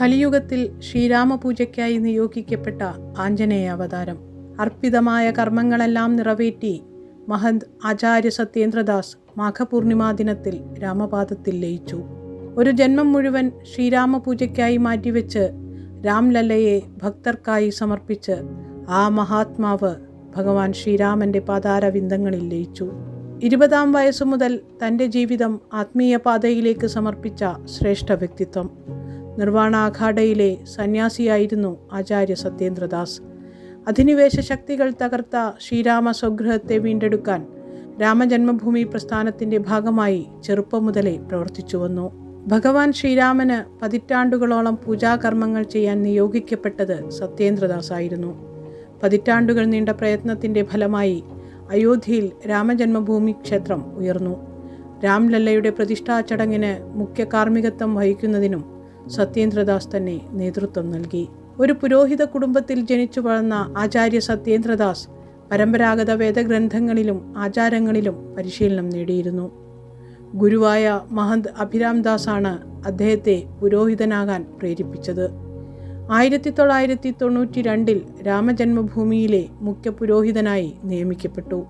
കലിയുഗത്തിൽ ശ്രീരാമപൂജയ്ക്കായി നിയോഗിക്കപ്പെട്ട ആഞ്ജനേയ അവതാരം. അർപ്പിതമായ കർമ്മങ്ങളെല്ലാം നിറവേറ്റി മഹന്ത് ആചാര്യ സത്യേന്ദ്രദാസ് മാഘപൂർണിമാ ദിനത്തിൽ രാമപാദത്തിൽ ലയിച്ചു. ഒരു ജന്മം മുഴുവൻ ശ്രീരാമപൂജയ്ക്കായി മാറ്റിവെച്ച് രാംലല്ലയെ ഭക്തർക്കായി സമർപ്പിച്ച് ആ മഹാത്മാവ് ഭഗവാൻ ശ്രീരാമന്റെ പാതാരവിന്ദങ്ങളിൽ ലയിച്ചു. ഇരുപതാം വയസ്സു മുതൽ തന്റെ ജീവിതം ആത്മീയ പാതയിലേക്ക് സമർപ്പിച്ച ശ്രേഷ്ഠ വ്യക്തിത്വം. നിർവാണ അഖാഡയിലെ സന്യാസിയായിരുന്നു ആചാര്യ സത്യേന്ദ്രദാസ്. അധിനിവേശ ശക്തികൾ തകർത്ത ശ്രീരാമ സ്വഗൃഹത്തെ വീണ്ടെടുക്കാൻ രാമജന്മഭൂമി പ്രസ്ഥാനത്തിന്റെ ഭാഗമായി ചെറുപ്പം മുതലേ പ്രവർത്തിച്ചു വന്നു. ഭഗവാൻ ശ്രീരാമന് പതിറ്റാണ്ടുകളോളം പൂജാകർമ്മങ്ങൾ ചെയ്യാൻ നിയോഗിക്കപ്പെട്ടത് സത്യേന്ദ്രദാസ് ആയിരുന്നു പതിറ്റാണ്ടുകൾ നീണ്ട പ്രയത്നത്തിന്റെ ഫലമായി അയോധ്യയിൽ രാമജന്മഭൂമി ക്ഷേത്രം ഉയർന്നു. രാംലല്ലയുടെ പ്രതിഷ്ഠാ ചടങ്ങിന് മുഖ്യ കാർമ്മികത്വം വഹിക്കുന്നതിനും സത്യേന്ദ്രദാസ് തന്നെ നേതൃത്വം നൽകി. ഒരു പുരോഹിത കുടുംബത്തിൽ ജനിച്ചു വളർന്ന ആചാര്യ സത്യേന്ദ്രദാസ് പരമ്പരാഗത വേദഗ്രന്ഥങ്ങളിലും ആചാരങ്ങളിലും പരിശീലനം നേടിയിരുന്നു. ഗുരുവായ മഹന്ത് അഭിരാം ദാസാണ് അദ്ദേഹത്തെ പുരോഹിതനാകാൻ പ്രേരിപ്പിച്ചത്. ആയിരത്തി തൊള്ളായിരത്തി തൊണ്ണൂറ്റി രണ്ടിൽ രാമജന്മഭൂമിയിലെ മുഖ്യ പുരോഹിതനായി നിയമിക്കപ്പെട്ടു.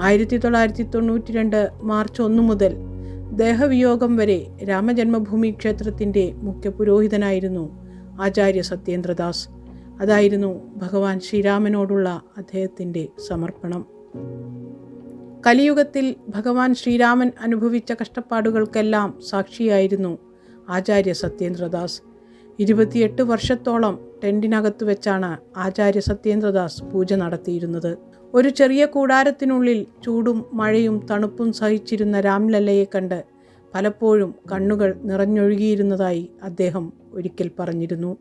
ആയിരത്തി തൊള്ളായിരത്തി തൊണ്ണൂറ്റി രണ്ട് മാർച്ച് ഒന്ന് മുതൽ ദേഹവിയോഗം വരെ രാമജന്മഭൂമി ക്ഷേത്രത്തിന്റെ മുഖ്യ പുരോഹിതനായിരുന്നു ആചാര്യ സത്യേന്ദ്രദാസ്. അതായിരുന്നു ഭഗവാൻ ശ്രീരാമനോടുള്ള അദ്ദേഹത്തിന്റെ സമർപ്പണം. കലിയുഗത്തിൽ ഭഗവാൻ ശ്രീരാമൻ അനുഭവിച്ച കഷ്ടപ്പാടുകൾക്കെല്ലാം സാക്ഷിയായിരുന്നു ആചാര്യ സത്യേന്ദ്രദാസ്. ഇരുപത്തിയെട്ട് വർഷത്തോളം ടെന്റിനകത്ത് വെച്ചാണ് ആചാര്യ സത്യേന്ദ്രദാസ് പൂജ നടത്തിയിരുന്നത്. ഒരു ചെറിയ കൂടാരത്തിനുള്ളിൽ ചൂടും മഴയും തണുപ്പും സഹിച്ചിരുന്ന രാംലല്ലയെ കണ്ട് പലപ്പോഴും കണ്ണുകൾ നിറഞ്ഞൊഴുകിയിരുന്നതായി അദ്ദേഹം ഒരിക്കൽ പറഞ്ഞിരുന്നു.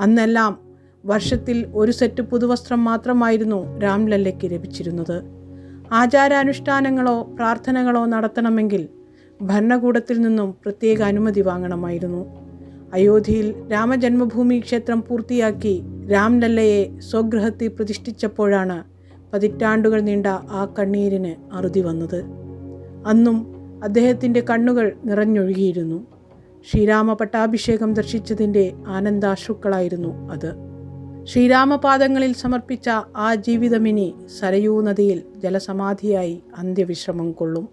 അന്നെല്ലാം വർഷത്തിൽ ഒരു സെറ്റ് പുതുവസ്ത്രം മാത്രമായിരുന്നു രാംലല്ലയ്ക്ക് ലഭിച്ചിരുന്നത്. ആചാരാനുഷ്ഠാനങ്ങളോ പ്രാർത്ഥനകളോ നടത്തണമെങ്കിൽ ഭരണകൂടത്തിൽ നിന്നും പ്രത്യേക അനുമതി വാങ്ങണമായിരുന്നു. അയോധ്യയിൽ രാമജന്മഭൂമി ക്ഷേത്രം പൂർത്തിയാക്കി രാംലല്ലയെ സ്വഗൃഹത്തിൽ പ്രതിഷ്ഠിച്ചപ്പോഴാണ് പതിറ്റാണ്ടുകൾ നീണ്ട ആ കണ്ണീരിന് അറുതി വന്നത്. അന്നും അദ്ദേഹത്തിന്റെ കണ്ണുകൾ നിറഞ്ഞൊഴുകിയിരുന്നു. ശ്രീരാമ പട്ടാഭിഷേകം ദർശിച്ചതിന്റെ ആനന്ദാശ്രുക്കളായിരുന്നു അത്. ശ്രീരാമപാദങ്ങളിൽ സമർപ്പിച്ച ആ ജീവിതമിനി സരയൂ നദിയിൽ ജലസമാധിയായി അന്ത്യവിശ്രമം കൊള്ളും.